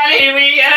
Hallelujah.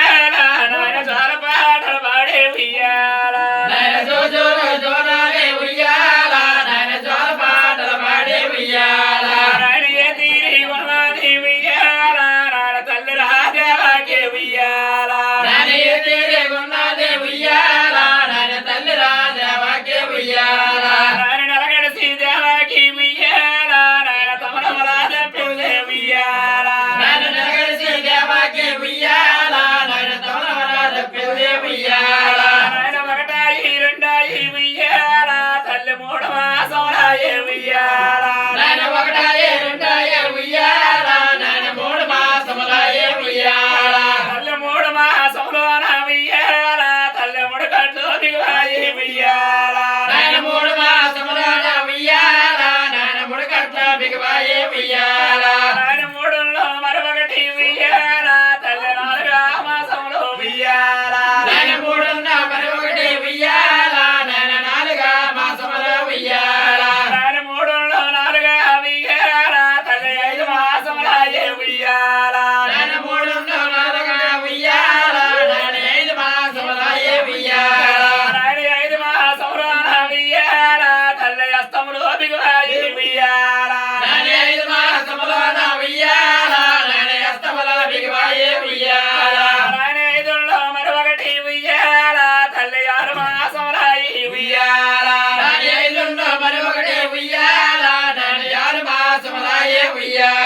Gloria.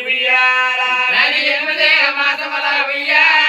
వియ్యాల. నన్ను జన్మదేహ మాసమల వియ్యాల.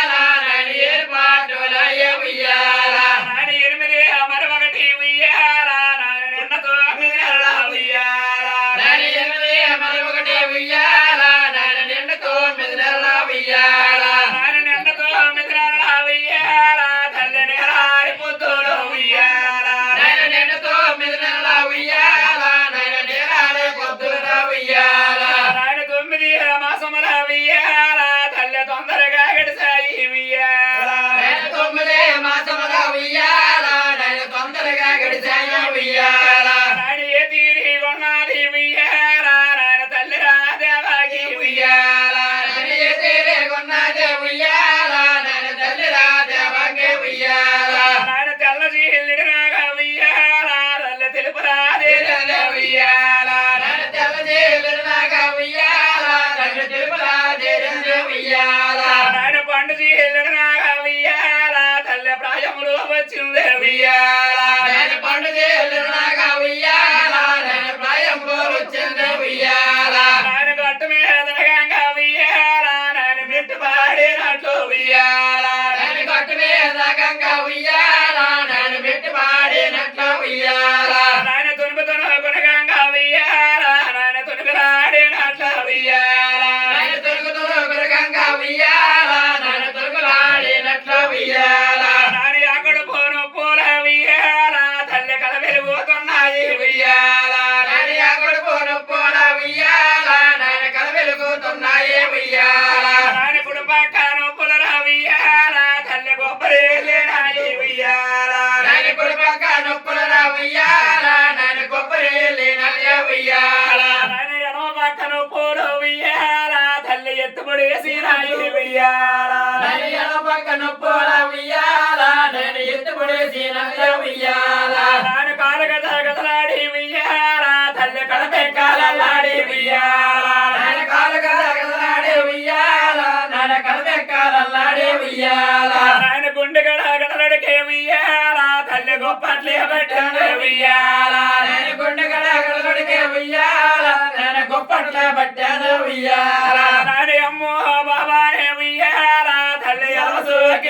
నడిని ఉయ్యాల నడి ఎడపక్క నొప్పుల ఉయ్యాల నేను ఎత్తుపడేసి నగల ఉయ్యాల. నాను కాలు గదల గదలాడి ఉయ్యాల తల్లి కడపే కాలలాడి ఉయ్యాల. నేను కాలు గదల గదలాడి ఉయ్యాల నేను కడపే కాలలాడి ఉయ్యాల. ఆయన గుండె గడ గదలడికే ఉయ్యాల తల్లి గొప్పట్లే పెట్టాను ఉయ్యాల. నేను గుండె గడ గదలడికే ఉయ్యాల నేను గొప్పట్లే పెట్టాను ఉయ్యాల. నాని అమ్మో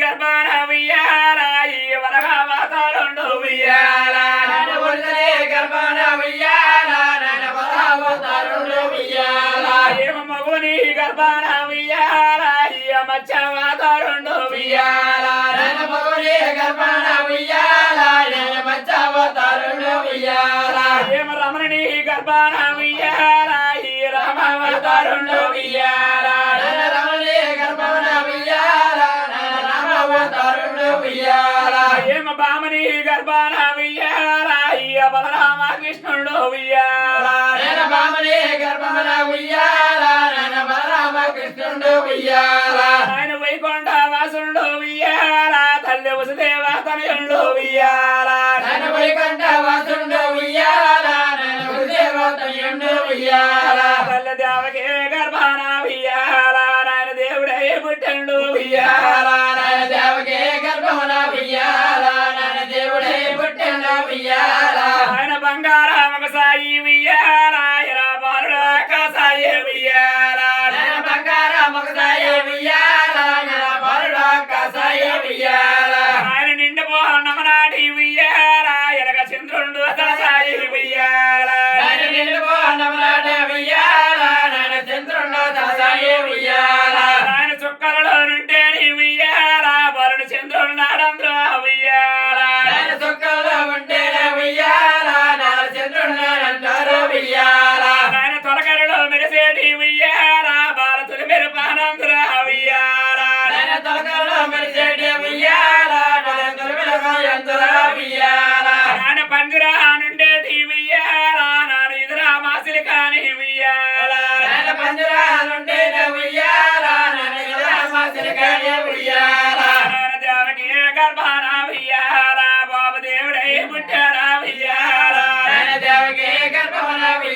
గర్భాన ఉయ్యాలాయి వరహ మాతారుండు ఉయ్యాలా నడుగులే గర్భాన ఉయ్యాలా నన వరహ మాతారుండు ఉయ్యాలా ఏమ మగుని గర్భాన ఉయ్యాలాయి మచ్చ మాతారుండు ఉయ్యాలా నన మగుని గర్భాన ఉయ్యాలా నన మచ్చ మాతారుండు ఉయ్యాలా ఏమ రమణి గర్భాన ఉయ్యాలాయి రమ మాతారుండు ఉయ్యాలా. పామని గర్భాన బలరామ కృష్ణుడు ఆయన వైకుంఠ వాసుడు తల్లి వసుదేవ తనయుడు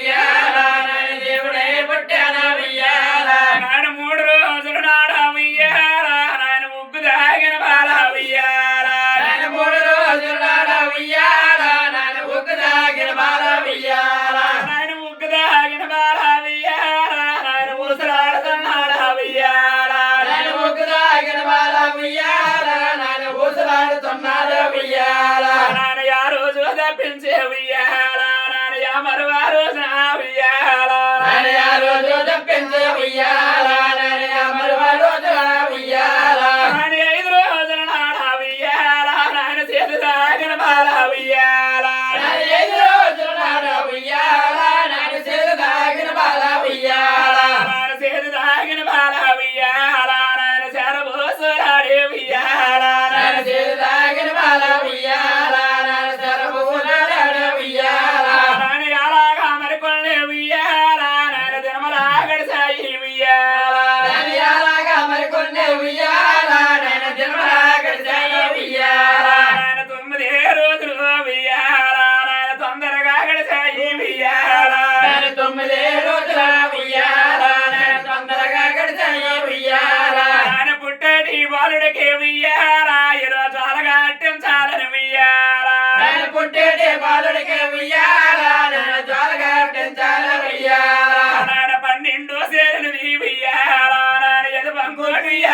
Yeah.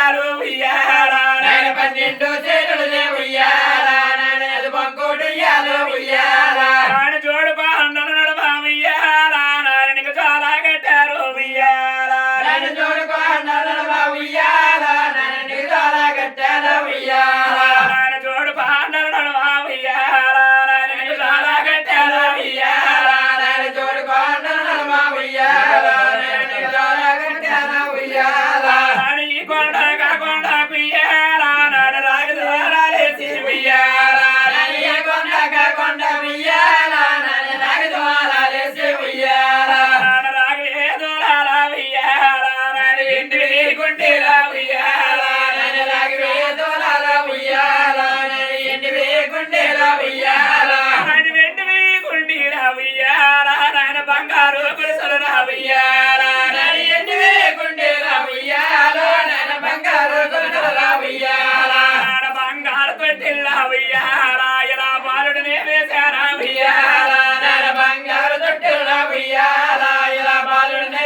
ఉయ్యారు ఉయ్యారా పన్నెండు చేతులు ఉయ్యారా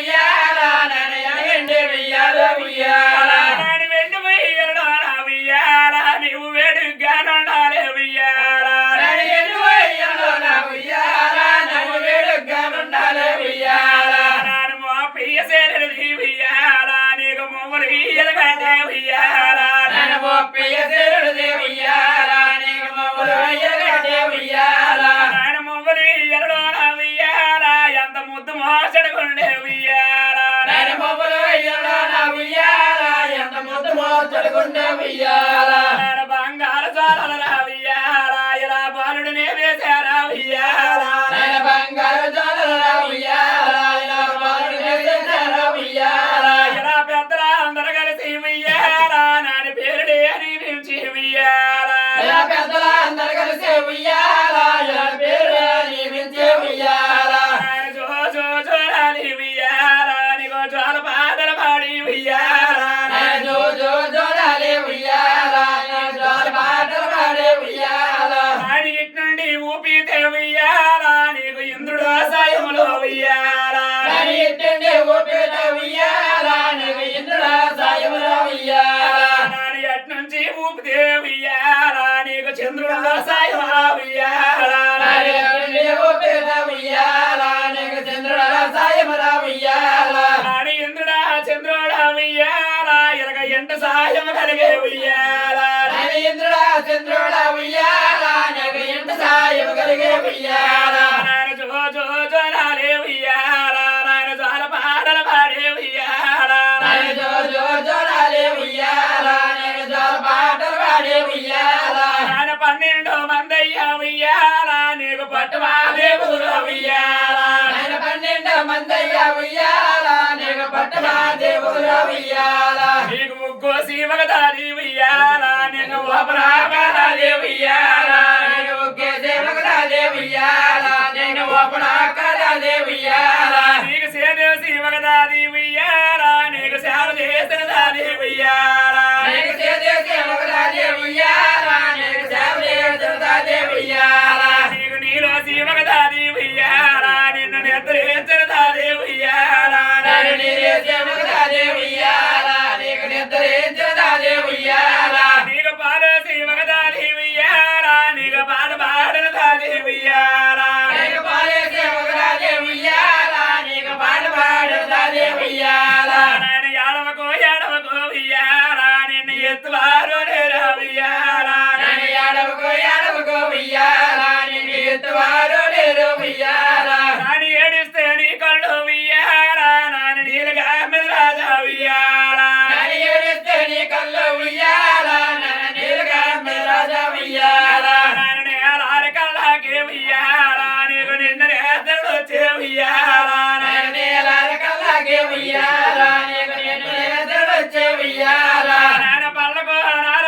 ఉయ్యాల ఎండే ఉయ్యాల ఉయ్యాల. నాని వెండి ఉయ్యాల ఉయ్యాల నీవు వేడుగ్గా నుండాలి ఉయ్యాల. ఎరువయ్యలో నా ఉయ్యాల నన్ను వేడుగ్గా ఉండాలి ఉయ్యాల. నాను మోపియ సేరది ఉయ్యాల నీకు మొమ్మలు ఇయ్యలకంటే ఉయ్యాల. నన్ను మొప్పియ సిరుడిదే ఉయ్యాల నీకు మమ్మలు బంగారు ఇలా బాలుడిని వేశారా బంగారు జోలల ఇలా ఇలా పెద్దల అందరు కలిసి ఉయ్యాల నాని పేరుడే అని పిలిచి ఉయ్యాల ఇలా పెద్దల అందరు కలిసి ఉయ్యాల కలిగే ఉయ్యాల నేను ఇంద్రుడ చంద్రుడ ఉయ్యాల? నీకు ఇంటి సాయం కలిగే ఉయ్యాల నాయన జో జో జోలాలే ఉయ్యాల నాయన జోల పాటలు పాడే ఉయ్యాల నేను జో జో జోడాలి ఉయ్యాల నేను జోల పాటలు పాడే ఉయ్యాల నాయన పన్నెండు మందయ్య ఉయ్యాల నీకు పట్టుమాలే ఊరు ఉయ్యాల నేను పన్నెండు మందయ్య ఉయ్యాల నీకు పట్టమా దేవుల ఉయ్యాల. నీకు ముగ్గు శివగదాది ఉయ్యాల నీకు ఓపరాగాలి ఉయ్యాల నేను ఒకే దేవకరాలే ఉయ్యాల నేను ఓపడాకరాలే ఉయ్యాల నీకు సేను శివగదాది ఉయ్యాల. నీకు సేవ చేసిన దాది ఉయ్యాల నీకు చేసే దేవకరాలే ఉయ్యాల నీకు సేవ చేస్తున్నదే ఉయ్యాల నీకు నీలో శివగదాది ఉయ్యాల. నిన్ను నిద్రించిన దాది ఉయ్యాల నేను నీరే దేవకరాలే ఉయ్యాల నీకు నిద్రించినదే ఉయ్యాల నాన్న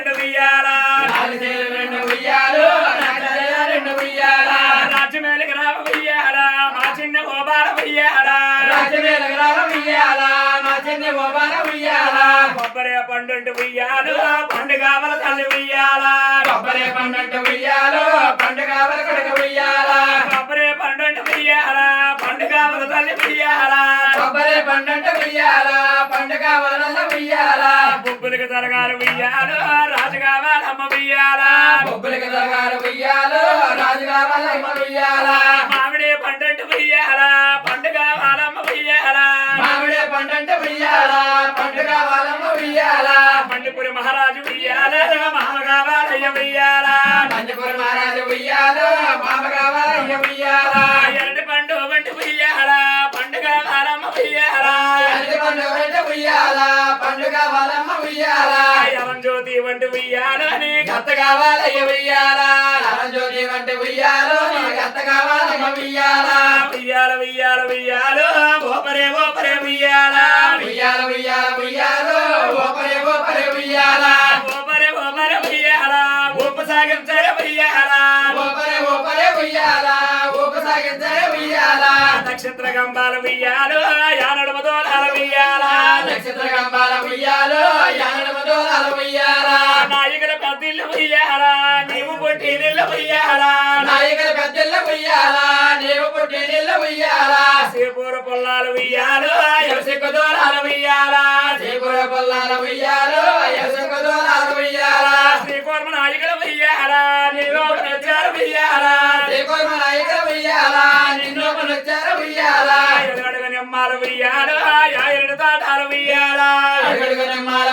రెండు ఉయ్యాల నాలుగేలు రెండు ఉయ్యాలు నాగరాజ రెండు ఉయ్యాల రాజ్యమేలికి రావ ఉయ్యాల మా చిన్న ఓబాల ఉయ్యాల రాజవేల గ్రామ ఉయ్యాల మా చిన్న ఓబాల ఉయ్యాల కొబ్బరి పండు ఉయ్యాలు పండుగ వల తల్లి ఉయ్యాల కొబ్బరి ఉయ్యాలు పండుగ వరకొడక ఉయ్యాల కొబ్బరి పండు ఉయ్యాల వల తల్లి ఉయ్యాల కొబ్బరి పండంట ఉయ్యాల పండుగ వరల ఉయ్యాల బొబ్బులకు తరగాలు ఉయ్యాలు రాజు కావాలమ్మ ఉయ్యాల బొబ్బులకి దొరగారు ఉయ్యాలు రాజుగా వల్లమ్మ ఉయ్యాల మామిడి పండు ఉయ్యాల పండుగ వాళ్ళమ్మ ఉయ్యాల మామిడి పండంట ఉయ్యాల పండుగ వల్లమ్మ ఉయ్యాల మండిపురి మహారాజు ఉయ్యాల మామ కావాలయ్య ఉయ్యాల పంచపుర మహారాజు ఉయ్యాలు మామగా వల్లయ్య ఉయ్యాల ఉయ్యాల? పండు వెంట ఉయ్యాల? పండుగ వల్లమ్మ ఉయ్యాల? జ్యోతి వంటి ఉయ్యాల? నీ గత్త కావాలయ్య ఉయ్యాల? జ్యోతి వంటి ఉయ్యాలు నీకు అత్త కావాలయ్య ఉయ్యాల? ఉయ్యాల ఉయ్యాల ఉయ్యాలు ఓపరే ఓపరే ఉయ్యాల? ఉయ్యాల ఉయ్యాల ఉయ్యాలు ఓపరే నక్షత్ర గంబాల ఉయ్యాలు యానడు మదోలాల ఉయ్యాల నక్షత్ర గంబాల ఉయ్యాలు యానడ దోలాల ఉయ్యాల నాయకుల పెద్దిల్లు ఉయ్యాల నీవు పుట్టి నిల్లు ఉయ్యాల నాయకుల పెద్దల ఉయ్యాల నీవు పుట్టి నీళ్ళ ఉయ్యాల శ్రీపూర పొల్లాలు ఉయ్యాలు ఎవసిక్కు దూరాల ఉయ్యాల శ్రీపుర పొల్లాల ఉయ్యాలు యశకు దోలాల ఉయ్యాల శ్రీకూర్మ నాయకుల ఉయ్యాల నీవు నచ్చారు ఉయ్యాల ఉయ్యాల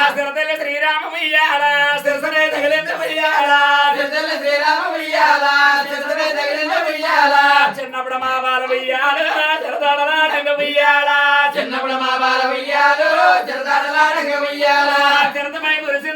సిరతల్లి శ్రీరామ ఉయ్యాల సిరసనే తగిలింది ఉయ్యాల చిరతల్లి శ్రీరామ ఉయ్యాల చిరతనే తగిలిన ఉయ్యాల చిన్నప్పుడు మా బాల ఉయ్యాల చిన్నప్పుడు మా బాల ఉయ్యాలు చిరతాడలాడంగ ఉయ్యాల చిరతమై కురిసింది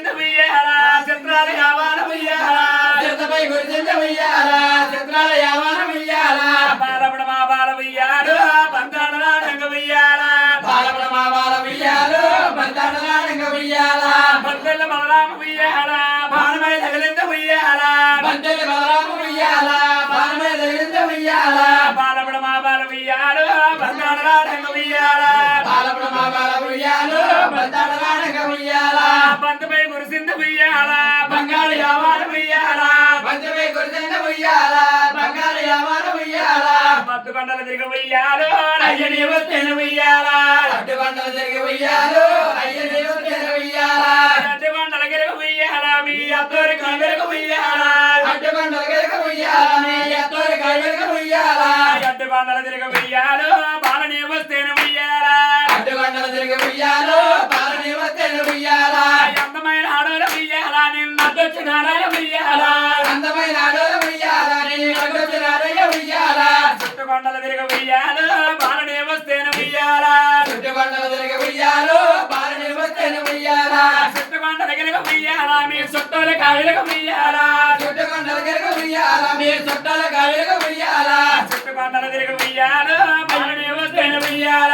పంతెల్ల బలరామ ఉయ్యాల బాణమై తగిలింది ఉయ్యాల బంతెల్లి బలరామ ఉయ్యాల బాణమే తగిలింద ఉయ్యాల బాలప్పుడు మా బాల ఉయ్యాలు ఉయ్యాల బాలపడ మా బాల ఉయ్యాలు బంతాడలాడంగ ఉయ్యాల పంతపై కురిసింది ఉయ్యాల బంగారు యావాల ఉయ్యాల గురిచింద ఉయ్యాల ఉయ్యాల మత్తు కొండలు తిరిగి ఉయ్యాలు తిరిగి అయ్య తిరిగి ఉయ్యాల అట్టి కొండలు గిరిగి ఉయ్యాల మీ అత్తోరి కంగరకు ఉయ్యాల గిరక ఉయ్యాల నీ ఎత్తోరి కైగరక ఉయ్యాల అట్టి కొండలు తిరిగి ఉయ్యాలు బాలని వస్తేను ఉయ్యాల అడ్డుబండలు తిరిగి ఉయ్యాలు పాలని వస్తేను ఉయ్యాల అందమైన ఆడోలు ఉయ్యాల నిన్నొచ్చినారాయ ఉయ్యాల అందమైన ఆడోలు ఉయ్యాల నీ అడ్డొచ్చినారయ్య ఉయ్యాల. చుట్టు కొండలు తిరిగి ఉయ్యాలు బాలని వస్తేను చుట్టుబండలు తిరిగి వస్తేను గిరిగి ఉయ్యాల మీ చుట్టూలు కాయలకు ఉయ్యాల. చుట్టుకొండలు గిరక ఉయ్యాల మీ చుట్టాల కాయలకు తిరిగి బాలని వస్తేను ఉయ్యాల.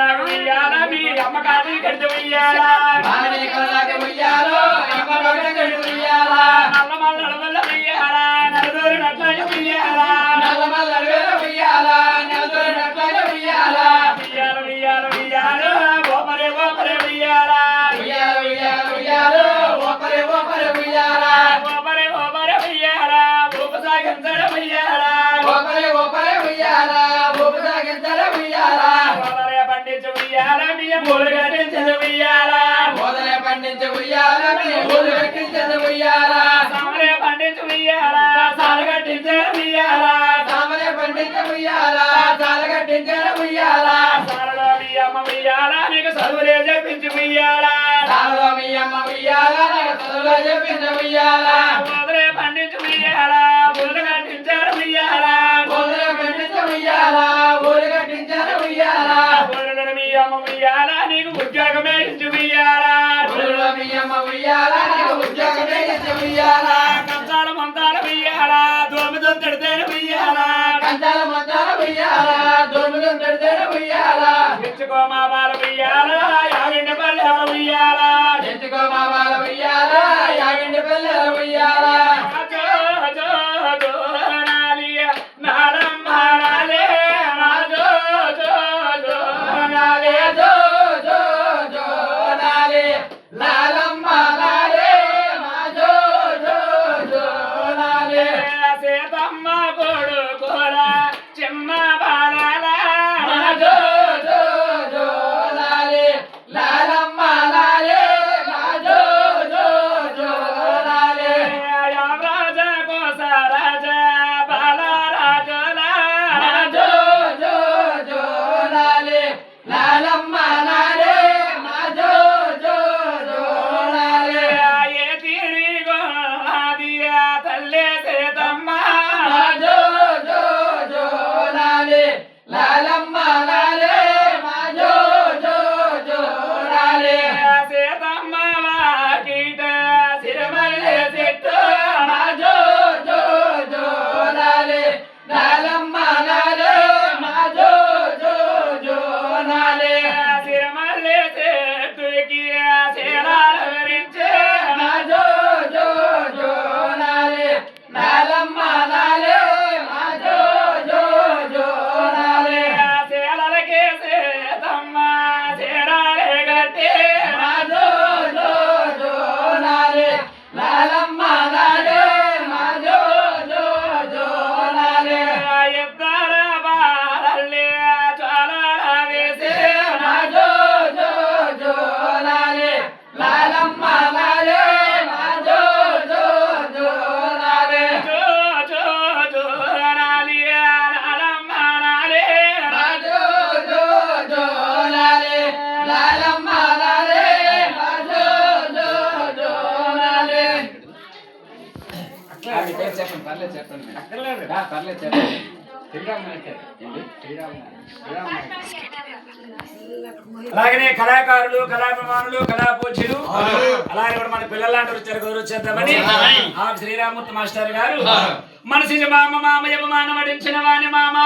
ముందూరు బొమ్మను ఉయ్యాల పొద్దుదూరినట్లు ఉయ్యాల ముందూరు గుమ్మార ఉయ్యాల పొద్దుదూరినట్ల ఉయ్యాల అమ్మ కాదు కడితే ఉయ్యాల నల్ల మల్ల ఉయ్యాలో అమ్మగొడ్డ గడి ఉయ్యాల నల్ల మల్లల ఉయ్యాల. పెట్టించదు ఉయ్యాల. సమరే పండించు ఉయ్యాల. సాలు కట్టించదు ఉయ్యాల. తామరే పండించే ఉయ్యాల. సాలలో ఉయ్యాల నీకు చదువులే చెప్పించి ఉయ్యాల. తాళలో మీ అమ్మ ఉయ్యాల నాకు చదువులో చెప్పించే ఉయ్యాల. ఓదరే పండించు ఉయ్యాల. మూలు కట్టించారు ఉయ్యాల. మొదలే పండించే ఉయ్యాల. ఉద్యోగమే ఇచ్చే ఉయ్యాల కంచాల మంతాల ఉయ్యాల దోమితో తిడితేనే ఉయ్యాల. కంచాల మంచాల ఉయ్యాల దొమ్మిది పెడితే ఉయ్యాల. తెచ్చుకో మా బాల ఉయ్యాల యాగిండి పల్లె ఉయ్యాల. ఎంచుకో మా వాళ్ళ ఉయ్యాల యాగిండి పిల్లల ఉయ్యాల. అలాగనే కళాకారులు కళాభిమానులు కళాపూజ్యులు అలాగే. కూడా మన పిల్లలాంటి వచ్చారు గౌరవ చేద్దామని ఆ శ్రీరామూర్తి మాస్టర్ గారు మనసి మామ మామ యమమాన వడించిన వాణి మామ.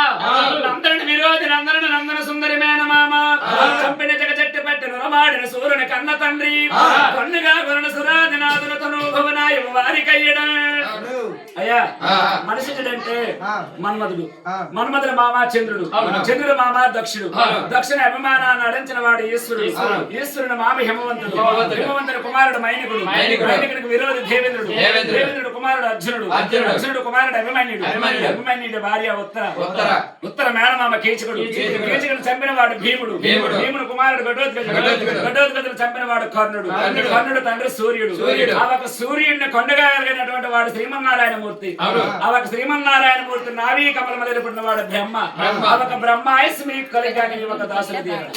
రమాడిన సూర్యుని కన్న తండ్రి. కన్నుగా కొరణ సురాదినాథుల తను భువనాయము వారి కయ్యడం అయ్యా మనిషిడంటే మన్మధుడు. మన్మధుడు మామ చంద్రుడు. చంద్రుడు మామ దక్షుడు. దక్షిణ అభిమానాన్ని అడించిన వాడు ఈశ్వరుడు. ఈశ్వరుడు. మామ హిమవంతుడు. హిమవంతుడు. కుమారుడు మైనికుడు. మైనికుడికి విరోధి దేవేంద్రుడు. దేవేంద్రుడు కుమారుడు అర్జునుడు అర్జునుడు కుమారుడు అభిమన్యుడు అభిమన్యుడు భార్య ఉత్తర ఉత్తర. ఉత్తర మేనమామ కీచకుడు కీచకుడు చంపిన వాడు భీముడు భీముడు. కుమారుడు ఘటోత్కచుడు. ఘటోత్కచుడు చంపిన వాడు కర్ణుడు కర్ణుడు. కర్ణుడు తండ్రి సూర్యుడు సూర్యుడు. ఆ ఒక సూర్యుడిని కొండగా కలిగినటువంటి వాడు శ్రీమన్నారాయణ మూర్తి. ఆ ఒక శ్రీమన్నారాయణ మూర్తి నావీ కమల మొదలు పుట్టిన వాడు బ్రహ్మ. ఆ ఒక బ్రహ్మాయస్మి కలిగాని ఒక దాసులు తీయడం